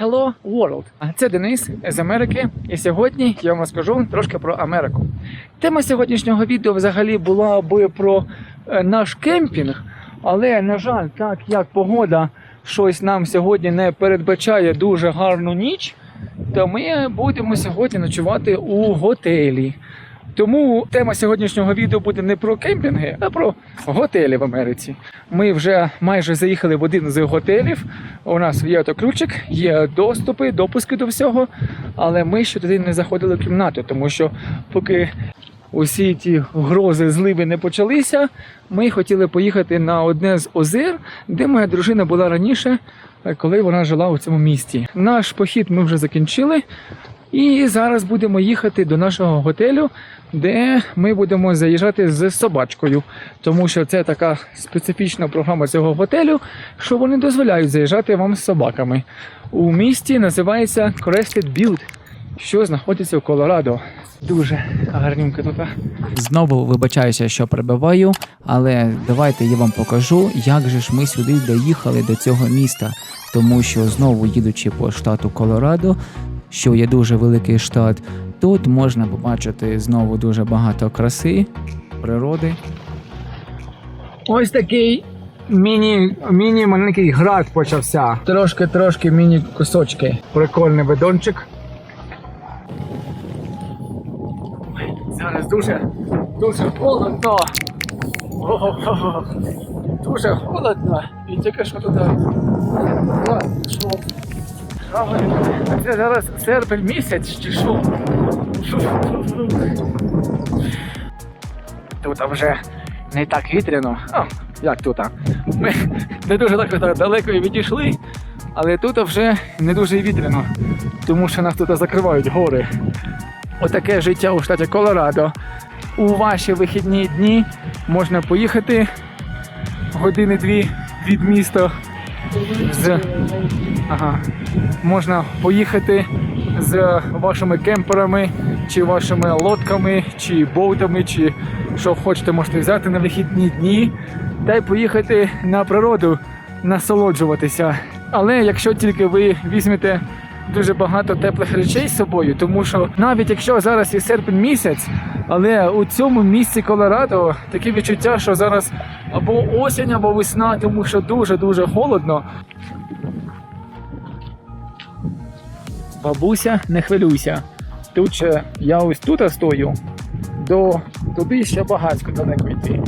Hello World! Це Денис з Америки, і сьогодні я вам розкажу трошки про Америку. Тема сьогоднішнього відео взагалі була би про е, наш кемпінг, але на жаль, так як погода щось нам сьогодні не передбачає дуже гарну ніч, то ми будемо сьогодні ночувати у готелі. Тому тема сьогоднішнього відео буде не про кемпінги, а про готелі в Америці. Ми вже майже заїхали в один з готелів. У нас є ключик, є доступи, допуски до всього, але ми ще туди не заходили в кімнату, тому що поки усі ті грози зливи не почалися, ми хотіли поїхати на одне з озер, де моя дружина була раніше, коли вона жила у цьому місті. Наш похід ми вже закінчили. І зараз будемо їхати до нашого готелю, де ми будемо заїжджати з собачкою, тому що це така специфічна програма цього готелю, що вони дозволяють заїжджати вам з собаками. У місті називається Crested Butte, що знаходиться в Колорадо. Дуже гарненько тут. Знову вибачаюся, що перебиваю, але давайте я вам покажу, як же ж ми сюди доїхали до цього міста. Тому що знову їдучи по штату Колорадо, що є дуже великий штат, тут можна побачити знову дуже багато краси, природи. Ось такий міні, міні маленький град почався. Трошки, трошки міні кусочки. Прикольний видончик. Зараз дуже, дуже холодно. Дуже холодно. І тільки що туди. Це зараз серпень місяць чи що? Тут вже не так вітряно. О, як тут? Ми не дуже так далеко і відійшли, але тут вже не дуже вітряно, тому що нас тут закривають гори. Отаке життя у штаті Колорадо. У ваші вихідні дні можна поїхати години-дві від міста з ага. Можна поїхати з вашими кемперами, чи вашими лодками, чи боутами, чи що хочете, можете взяти на вихідні дні та й поїхати на природу насолоджуватися. Але якщо тільки ви візьмете дуже багато теплих речей з собою, тому що навіть якщо зараз і серпень місяць, але у цьому місці Колорадо таке відчуття, що зараз або осінь, або весна, тому що дуже дуже холодно. Бабуся, не хвилюйся. Тут ще я ось тут стою, до туди ще багатько далеко йти.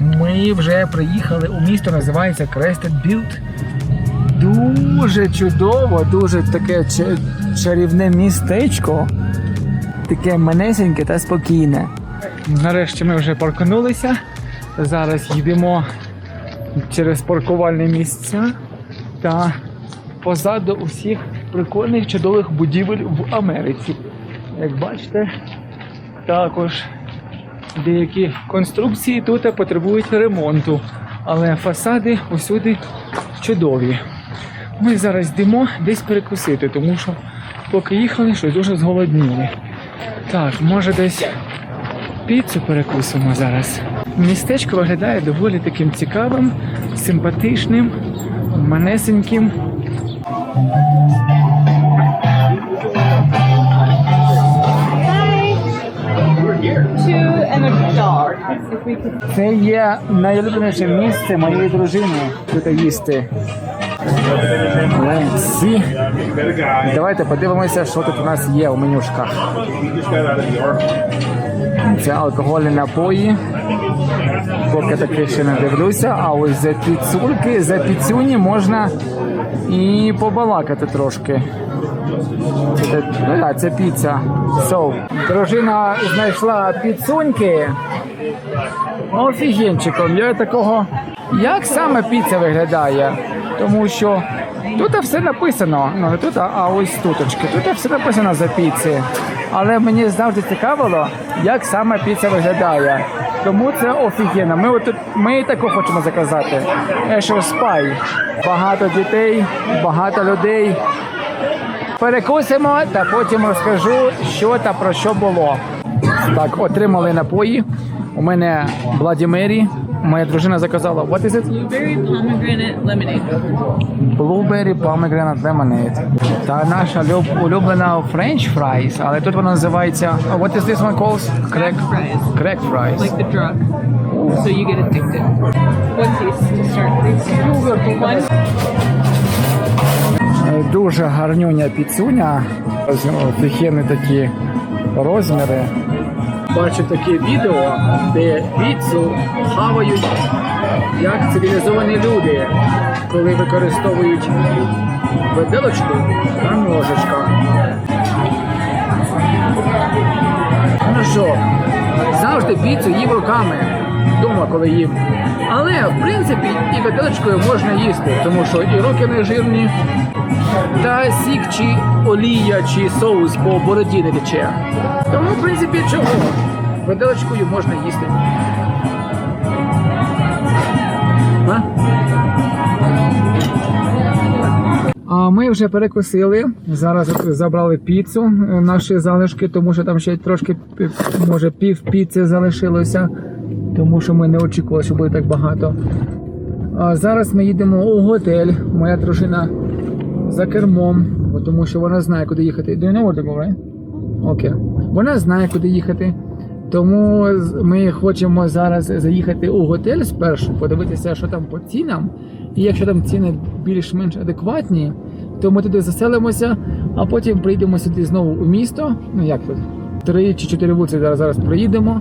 Ми вже приїхали у місто, називається Crested Butte. Дуже чудово, дуже таке чарівне містечко. Таке манесеньке та спокійне. Нарешті ми вже паркнулися. Зараз їдемо через паркувальні місця та позаду усіх прикольних чудових будівель в Америці. Як бачите, також Деякі конструкції тут потребують ремонту, але фасади усюди чудові. Ми зараз йдемо десь перекусити, тому що поки їхали, щось дуже зголодніли. Так, може десь піцу перекусимо зараз. Містечко виглядає доволі таким цікавим, симпатичним, манесеньким. Це є найулюбленіше місце моєї дружини тут їсти. Ленсі. Давайте подивимося, що тут у нас є у менюшках. Це алкогольні напої. Поки таки ще не дивлюся, а ось за піцульки, за піцюні можна і побалакати трошки. Це, ну так, це піца. So, дружина знайшла піцуньки. Офігенчиком, я такого. Як саме піца виглядає? Тому що тут все написано. Ну не тут, а ось туточки. Тут все написано за піци. Але мені завжди цікавило, як саме піца виглядає. Тому це офігенно. Ми от ми таку хочемо заказати. Esher Spy. Багато дітей, багато людей. Перекусимо та потім розкажу, що та про що було. Так, отримали напої. У мене Владімері. Моя дружина заказала. What is it? Blueberry pomegranate lemonade. Blueberry Pomegranate Lemonade. Та наша люб- улюблена French fries, але тут вона називається What is this one called? Crack fries. Crack fries. Like the drug. So you get addicted. One taste to start. One. Е, Дуже гарнюня піцюня. Офігенні такі розміри. Бачу таке відео, де піцу хавають як цивілізовані люди, коли використовують виделочку та ножичка. Ну що, завжди піцу їм руками вдома, коли їм. Але в принципі і виделочкою можна їсти, тому що і руки не жирні, та сік чи олія чи соус по бороді не тече. Тому, в принципі, чого? Виделочкою можна їсти. А? А ми вже перекусили. Зараз забрали піцу, е, наші залишки, тому що там ще трошки, може, пів піци залишилося, тому що ми не очікували, що буде так багато. А зараз ми їдемо у готель. Моя дружина за кермом, тому що вона знає, куди їхати. Do you know where to go, right? Окей. Вона знає, куди їхати. Тому ми хочемо зараз заїхати у готель спершу, подивитися, що там по цінам. І якщо там ціни більш-менш адекватні, то ми туди заселимося, а потім прийдемо сюди знову у місто. Ну як тут? Три чи чотири вулиці зараз, зараз проїдемо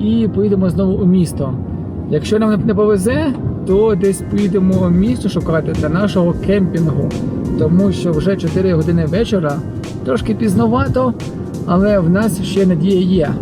і поїдемо знову у місто. Якщо нам не- повезе, то десь поїдемо у місто шукати для нашого кемпінгу, тому що вже 4 години вечора, трошки пізновато, але в нас ще надія є.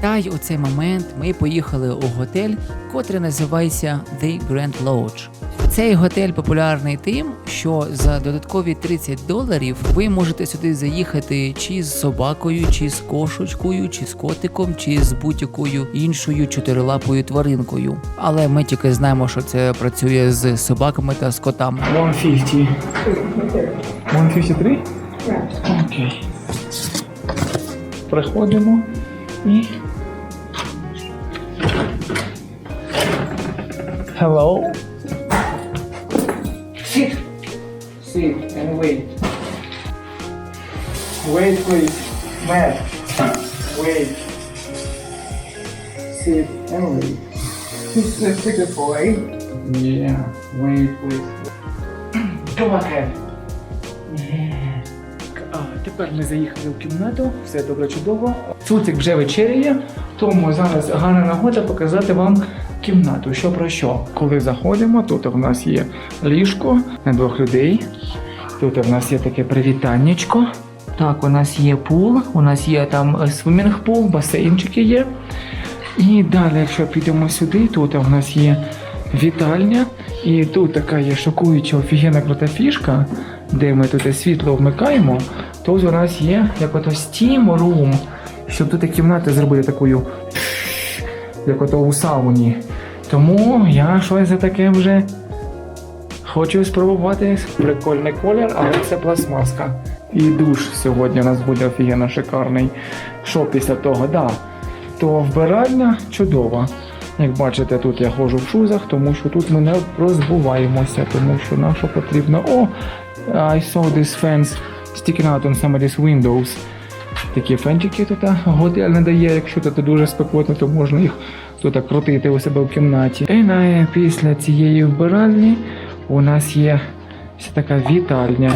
Та й у цей момент ми поїхали у готель, котрий називається The Grand Lodge. Цей готель популярний тим, що за додаткові 30 доларів ви можете сюди заїхати чи з собакою, чи з кошечкою, чи з котиком, чи з будь-якою іншою чотирилапою тваринкою. Але ми тільки знаємо, що це працює з собаками та з котами. 150. 153? Окей. Приходимо і. Hello. Sit. Sit and wait. Wait, please. Matt. Wait. Sit and wait. This is a good boy. Yeah. Wait, please. Go ahead. Yeah. Тепер ми заїхали в кімнату, все добре чудово. Цуцик вже вечеряє, тому зараз гарна нагода показати вам кімнату. Що про що? Коли заходимо, тут у нас є ліжко на двох людей. Тут у нас є таке привітаннячко. Так, у нас є пул, у нас є там е, свимінг-пул, басейнчики є. І далі, якщо підемо сюди, тут у нас є вітальня, і тут така є шокуюча офігенна крута фішка, де ми тут світло вмикаємо. Тут у нас є як ото Steam Room, щоб тут кімнату зробити такою, як ото у сауні. Тому я щось за таке вже хочу спробувати. Прикольний колір, але це пластмаска. І душ сьогодні у нас буде офігенно шикарний. Що після того? Да, то вбиральня чудова. Як бачите, тут я ходжу в шузах, тому що тут ми не розбуваємося, тому що нам що потрібно. О, I saw this fence sticking out on somebody's windows. Такі фенчики тут готель не дає, якщо тут дуже спекотно, то можна їх тут крутити у себе в кімнаті. І на, після цієї вбиральні у нас є така вітальня,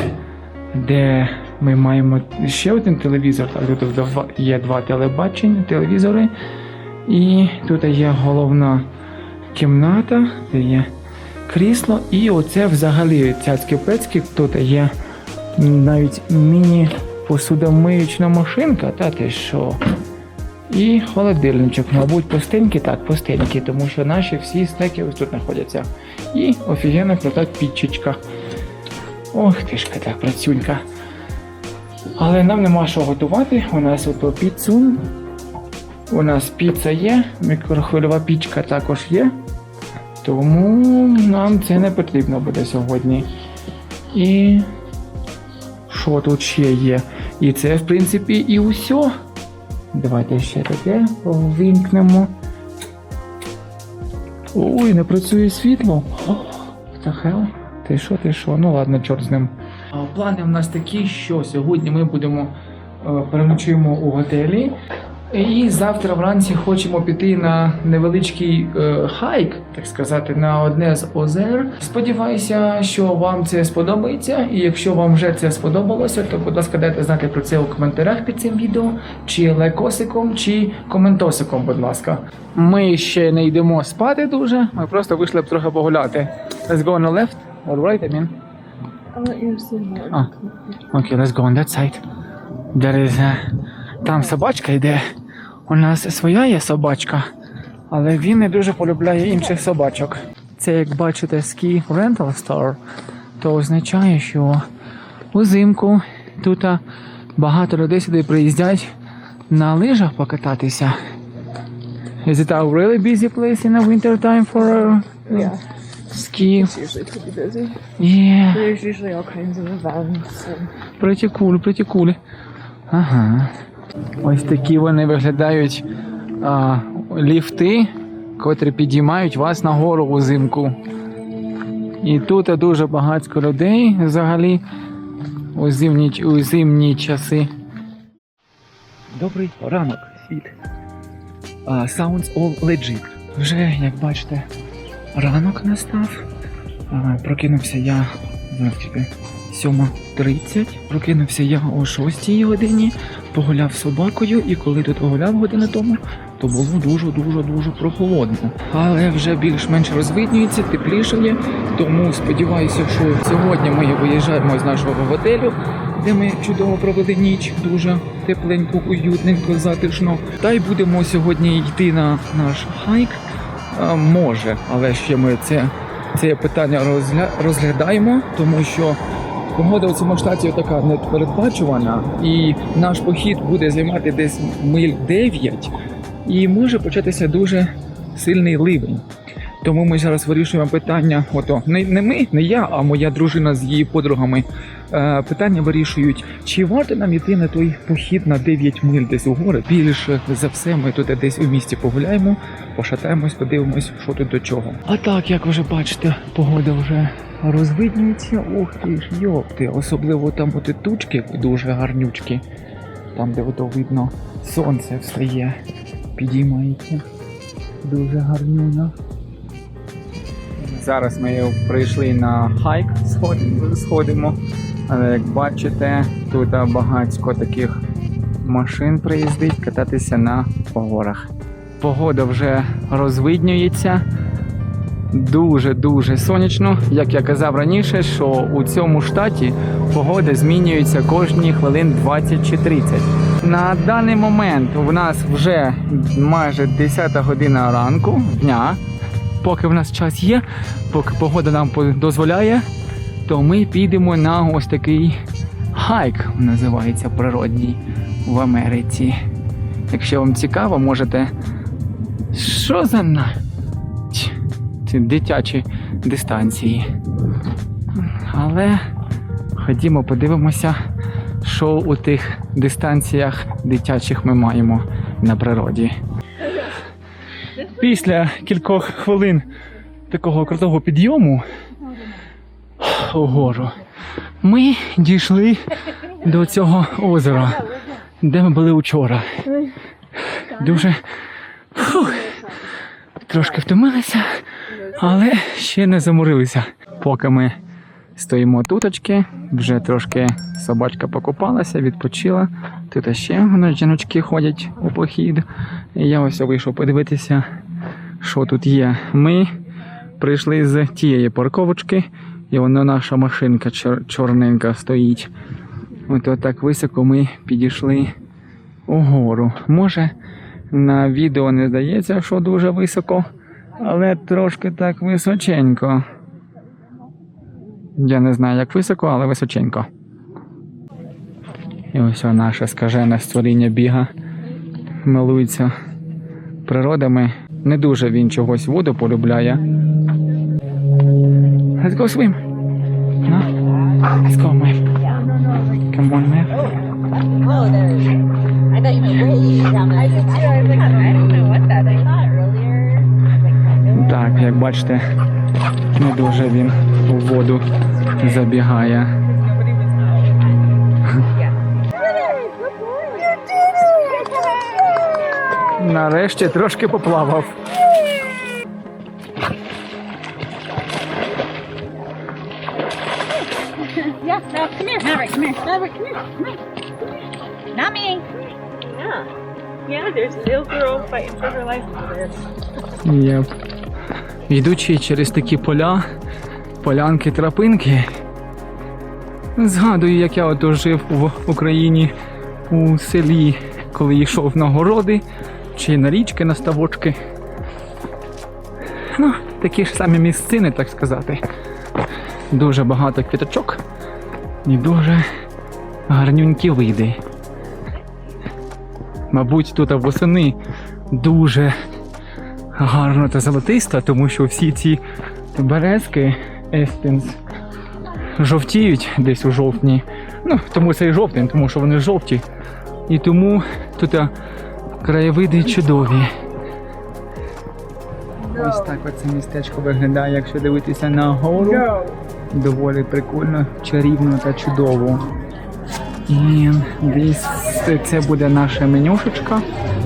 де ми маємо ще один телевізор. Так, тут є два телебачення, телевізори. І тут є головна кімната, де є крісло. І оце взагалі цяцькі пецькі. Тут є навіть міні-посудомиючна машинка, та те що. І холодильничок, мабуть, пустенький, так, пустенький, тому що наші всі стеки ось тут знаходяться. І офігенна крута пічечка. Ох, ти ж така працюнька. Але нам нема що готувати. У нас ото піцу У нас піца є, мікрохвильова пічка також є. Тому нам це не потрібно буде сьогодні. І що тут ще є? І це, в принципі, і усе. Давайте ще таке вимкнемо. Ой, не працює світло. Хел. Ти що, ти що? Ну ладно, чорт з ним. Плани в нас такі, що сьогодні ми будемо е, переночуємо у готелі. І завтра вранці хочемо піти на невеличкий е, хайк, так сказати, на одне з озер. Сподіваюся, що вам це сподобається. І якщо вам вже це сподобалося, то будь ласка, дайте знати про це у коментарях під цим відео, чи лайкосиком, чи коментосиком, будь ласка. Ми ще не йдемо спати дуже. Ми просто вийшли б трохи погуляти. Let's go on the left or right, I mean. Ah. Okay, let's go on that side. There is, uh, там собачка йде. У нас своя є собачка, але він не дуже полюбляє інших собачок. Це, як бачите, ski rental store, то означає, що узимку тут багато людей сюди приїздять на лижах покататися. Is it a really busy place in the winter time for uh, Yeah, ski? it's usually pretty busy. Yeah. There's usually all kinds of events. And Pretty cool, pretty cool. Ага. Ось такі вони виглядають а, ліфти, котрі підіймають вас нагору узимку. І тут дуже багатько людей взагалі у зимні, у зимні часи. Добрий ранок, світ. Uh, sounds all legit. Вже, як бачите, ранок настав. А, прокинувся я зараз 7.30. Прокинувся я о 6 годині, погуляв собакою, і коли тут погуляв годину тому, то було дуже-дуже дуже прохолодно. Але вже більш-менш розвиднюється, теплішає. Тому сподіваюся, що сьогодні ми виїжджаємо з нашого готелю, де ми чудово провели ніч, дуже тепленько, уютненько, затишно. Та й будемо сьогодні йти на наш хайк. А, може, але ще ми це, це питання розгля... розглядаємо, тому що погода у цьому штаті така непередбачувана, і наш похід буде займати десь миль 9, і може початися дуже сильний ливень. Тому ми зараз вирішуємо питання. Ото не, не ми, не я, а моя дружина з її подругами. Е, питання вирішують, чи варто нам йти на той похід на 9 миль десь у гори. Більше за все, ми тут десь у місті погуляємо, пошатаємось, подивимось, що тут до чого. А так, як ви вже бачите, погода вже розвиднюється. Ух ти ж, йопти. Особливо там от тучки дуже гарнючки. Там, де ото видно, сонце встає, підіймається. Дуже гарнюно. Зараз ми прийшли на хайк, сходимо. Але як бачите, тут багатько таких машин приїздить кататися на горах. Погода вже розвиднюється. Дуже-дуже сонячно. Як я казав раніше, що у цьому штаті погода змінюється кожні хвилин 20 чи 30. На даний момент у нас вже майже 10 година ранку дня. Поки в нас час є, поки погода нам дозволяє, то ми підемо на ось такий хайк, називається природній в Америці. Якщо вам цікаво, можете. Що за на? Ці дитячі дистанції. Але ходімо, подивимося, що у тих дистанціях дитячих ми маємо на природі. Після кількох хвилин такого крутого підйому угору ми дійшли до цього озера, де ми були вчора. Дуже фух, трошки втомилися, але ще не заморилися. Поки ми стоїмо туточки, вже трошки собачка покупалася, відпочила. Тут ще воно жіночки ходять у похід. Я ось вийшов подивитися, що тут є. Ми прийшли з тієї парковочки, і вона наша машинка чор- чорненька стоїть. От от так високо ми підійшли угору. Може, на відео не здається, що дуже високо, але трошки так височенько. Я не знаю, як високо, але височенько. І ось наше скажене створіння біга. Милується природами. Не дуже він чогось воду полюбляє. Let's go swim. No? Let's go, man. Come on, man. Oh, Так, як бачите, не дуже він у воду забігає. Нарешті трошки поплавав. Йдучи через такі поля, полянки, тропинки, згадую, як я ото жив в Україні у селі, коли йшов на городи чи на річки, на ставочки. Ну, такі ж самі місцини, так сказати. Дуже багато квіточок і дуже гарнюнькі види. Мабуть, тут восени дуже гарно та золотиста, тому що всі ці березки Естенс жовтіють десь у жовтні. Ну, тому це і жовтень, тому що вони жовті. І тому тут краєвиди чудові. Ось так оце містечко виглядає, якщо дивитися на гору. Доволі прикольно, чарівно та чудово. І десь це буде наша менюшечка.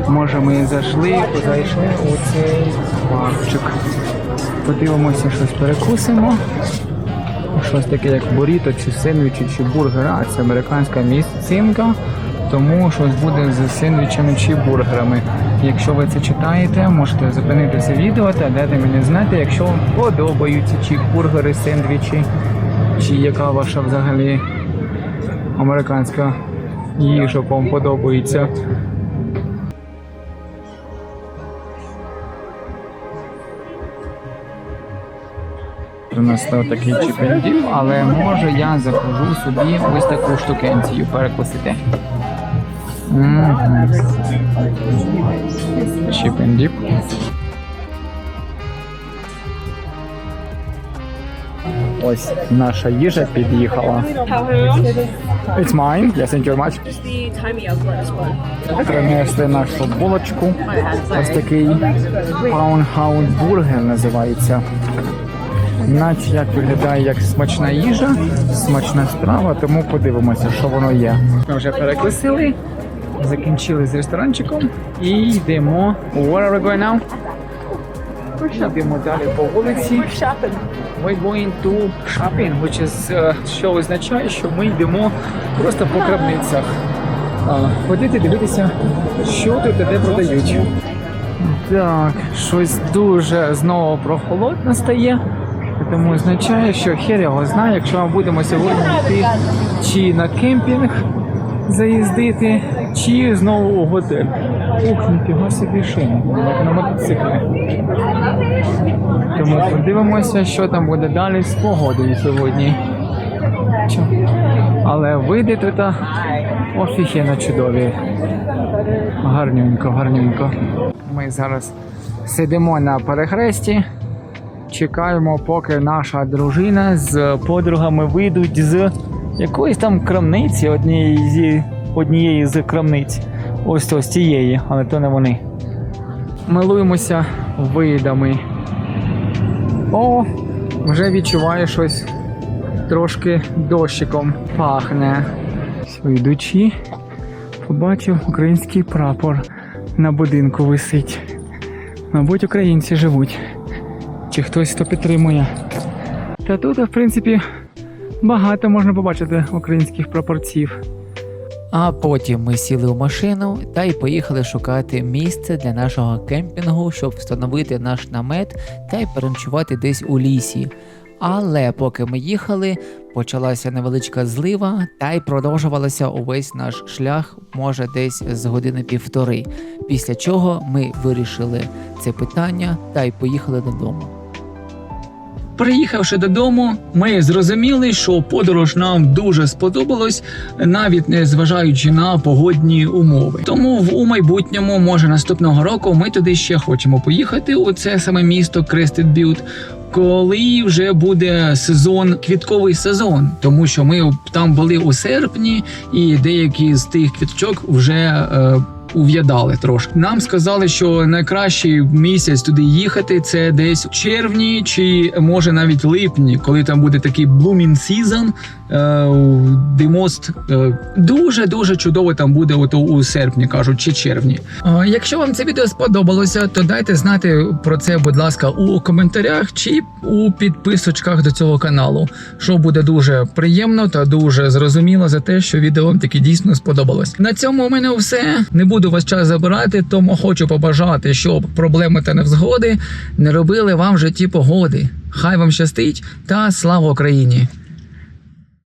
Може ми зайшли, зайшли у цей парчик. Подивимося, щось перекусимо. Щось таке, як буріто, чи сендвічі, чи бургери. А це американська місцинка. Тому щось буде з сендвічами чи бургерами. Якщо ви це читаєте, можете зупинити це відео та дати мені знати, якщо вам подобаються чи бургери, сендвічі, чи яка ваша взагалі американська їжа вам подобається. У нас такий чіпендіп, але може я захожу собі ось таку штукенцію перекусити. Чіпендіп. Ось наша їжа під'їхала. It's mine. Yes, thank you very much. Принесли нашу булочку. Ось такий бургер називається. Наче як виглядає як смачна їжа, смачна страва, тому подивимося, що воно є. Ми вже перекусили, закінчили з ресторанчиком і йдемо. Where are we going now? Йдемо далі по вулиці. We're going to shopping, which is, е, що означає, що ми йдемо просто по крамницях. Ходити, дивитися, що тут де продають. Так, щось дуже знову прохолодно стає. Тому означає, що хер його знає, якщо ми будемо сьогодні йти чи на кемпінг заїздити, чи знову у готель. Ух, ніфіга собі шини, як на мотоциклі. Тому подивимося, що там буде далі з погодою сьогодні. Але види тут офігенно чудові. Гарненько, гарненько. Ми зараз сидимо на перехресті. Чекаємо, поки наша дружина з подругами вийдуть з якоїсь там крамниці, однієї зі однієї з крамниць. Ось то з цієї, але то не вони. Милуємося видами. О, вже відчуваю щось трошки дощиком пахне. Все, Йдучи, побачив український прапор на будинку висить. Мабуть, українці живуть. Чи хтось хто підтримує. Та тут, в принципі, багато можна побачити українських прапорців. А потім ми сіли у машину та й поїхали шукати місце для нашого кемпінгу, щоб встановити наш намет та й переночувати десь у лісі. Але поки ми їхали, почалася невеличка злива, та й продовжувалася увесь наш шлях, може десь з години півтори. Після чого ми вирішили це питання та й поїхали додому. Приїхавши додому, ми зрозуміли, що подорож нам дуже сподобалась, навіть не зважаючи на погодні умови. Тому в у майбутньому, може наступного року, ми туди ще хочемо поїхати. У це саме місто Крестед Бют. Коли вже буде сезон, квітковий сезон, тому що ми там були у серпні, і деякі з тих квіточок вже е, ув'ядали трошки. Нам сказали, що найкращий місяць туди їхати це десь в червні, чи може навіть липні, коли там буде такий blooming season, е, димост дуже дуже чудово там буде ото у серпні, кажуть, чи червні. Е, Якщо вам це відео сподобалося, то дайте знати про це, будь ласка, у коментарях чи у підписочках до цього каналу, що буде дуже приємно та дуже зрозуміло за те, що відео вам таки дійсно сподобалось. На цьому у мене все. Не буду вас час забирати, тому хочу побажати, щоб проблеми та невзгоди не робили вам в житті погоди. Хай вам щастить та слава Україні!